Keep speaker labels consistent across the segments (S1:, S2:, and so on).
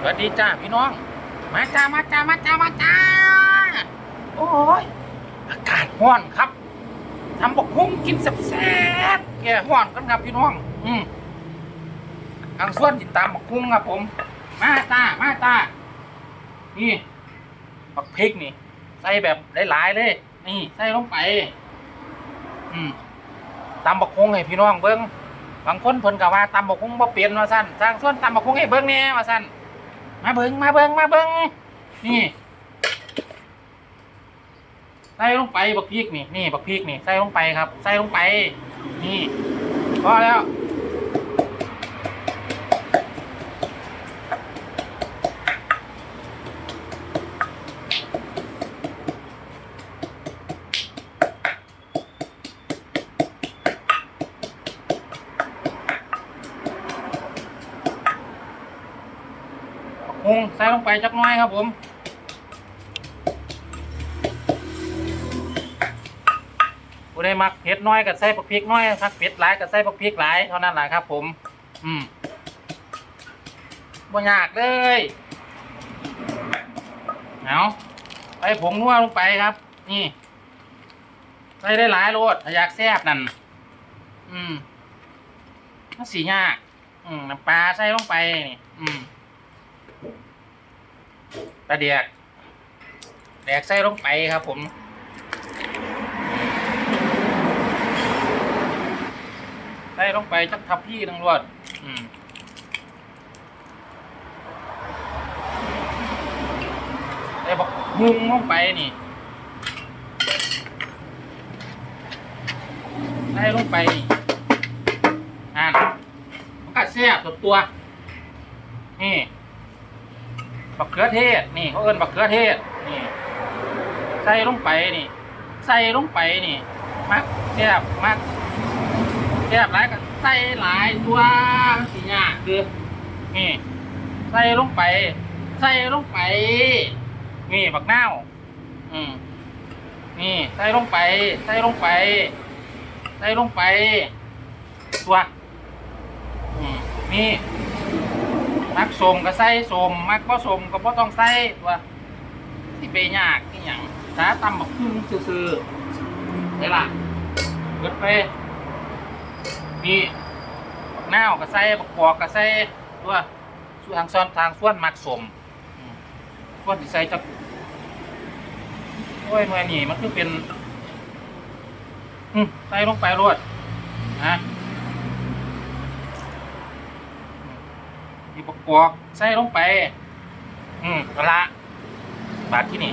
S1: สวัสดีจ้าพี่น้อง มาจ้ามาจ้ามาจ้ามาจ้า โอ้ยอากาศร้อนครับทำบกคุ้งกินแซ่บๆแก่ร้อนกันครับพี่น้อง อืมทางส่วนติดตามบกคุ้งครับผม มาจ้ามาจ้านี่บักพริกนี่ ใส่แบบหลายๆเลย นี่ใส่ลงไป อืมตำบักคุ้งให้พี่น้องเบิ้งบางคนเพิ่นก็ว่าตำบักคุ้งบ่เปลี่ยนว่าซั่นทางส่วนตำบักคุ้งให้เบิ้งแน่ว่าซั่น มาเบิงมาเบิงมาเบิงนี่ใส่ลงไปบักพริกนี่นี่บักพริกนี่ใส่ลงไปครับ ใส่ลงไป นี่พอแล้ว งใส่ลงไปจักน้อยครับผมผู้ใดมักเผ็ดน้อยก็ใส่ผักพริกน้อยมักเผ็ดหลายก็ใส่ผักพริกหลายเท่านั้นแหละครับ ผม อืมบ่ยากเลยเอาไปผงนัวลงไปครับ นี่ใส่ได้หลายโลดถ้าอยากแซ่บนั่นอืมมันสียาก อืมน้ำปลาใส่ลงไปนี่ อืม ปลาเดียกแดกใส่ลงไปครับผม ใส่ลงไปจักทับพี่ทั้งรวดอืมใส่บักฮุงลงไปนี่ใส่ลงไปอ่านมันก็แซ่บตัวตัวนี่ บักเขือเทศนี่เขาเอิ้นบักเขือเทศนี่ใส่ลงไปนี่ ใส่ลงไปนี่มักแซ่บมักแซ่บหลายก็ใส่หลายตัวสีหยาคือนี่ใส่ลงไป ใส่ลงไป นี่บักเนาอืมนี่ใส่ลงไป ใส่ลงไป ใส่ลงไป ตัวอืมนี่ มักสมก็ใส่สมมักบ่สมก็บ่ต้องใส่ว่าสิไปยากอีหยังถ้าตำบักหุ่งซื่อๆได้ล่ะเกิดไปนี่บักนาวก็ใส่บักกอกก็ใส่ตัวส่วนทางซ้อนทางส่วนมักสมส่วนที่ใส่จักโอ้ยหน่วยนี่มันคือเป็น อืมใส่ลงไปรวดนะ มีประกอบใส่ลงไป อืมอาละบาดที่นี่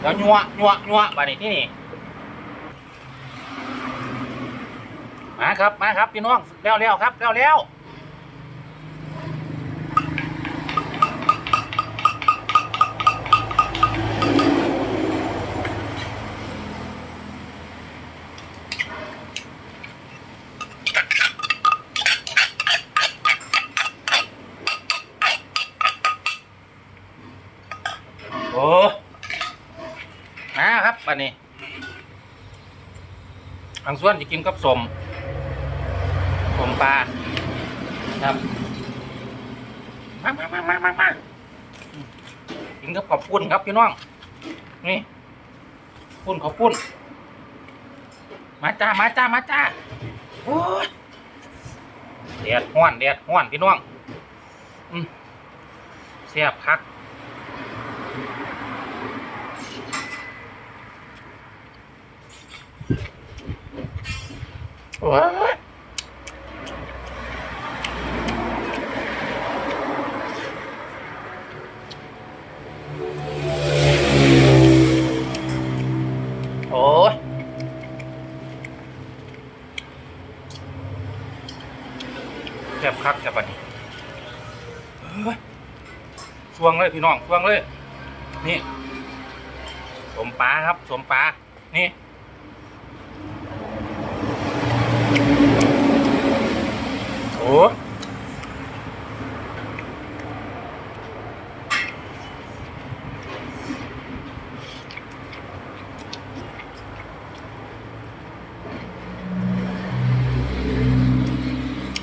S1: แล้วยัวยัวยัวบาดนี้ที่นี่มาครับมาครับพี่น้องเร็วเร็วครับเร็วเร็วโอ้ มาครับบาดนี้ทางส่วนจะกินกับสมผมปลาครับมามามามามามากินกับขอบปุ้นครับพี่น้อง นี่ปุ้นขอบปุ้น มาจ้า มาจ้า มาจ้าโอ้ยแดดห้อนแดดห้อนพี่น้องอืมเสียบคัก โอ้ยโอ้ยแจ็บคักแจ็บปะนี่เฮ้สวงเลยพี่น้องสวงเลย นี่ สมปลาครับ สมปลานี่ โอ้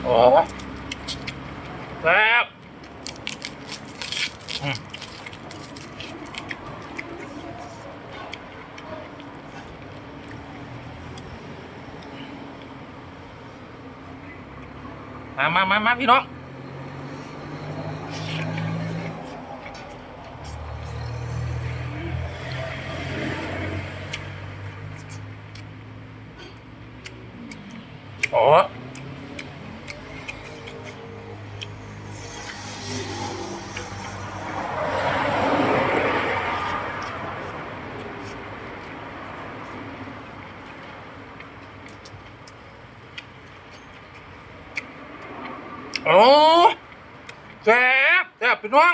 S1: โอ้แซ่บ อืม มามามามาพี่น้องโอ้ โอ้แซ่บแซ่บพี่น้อง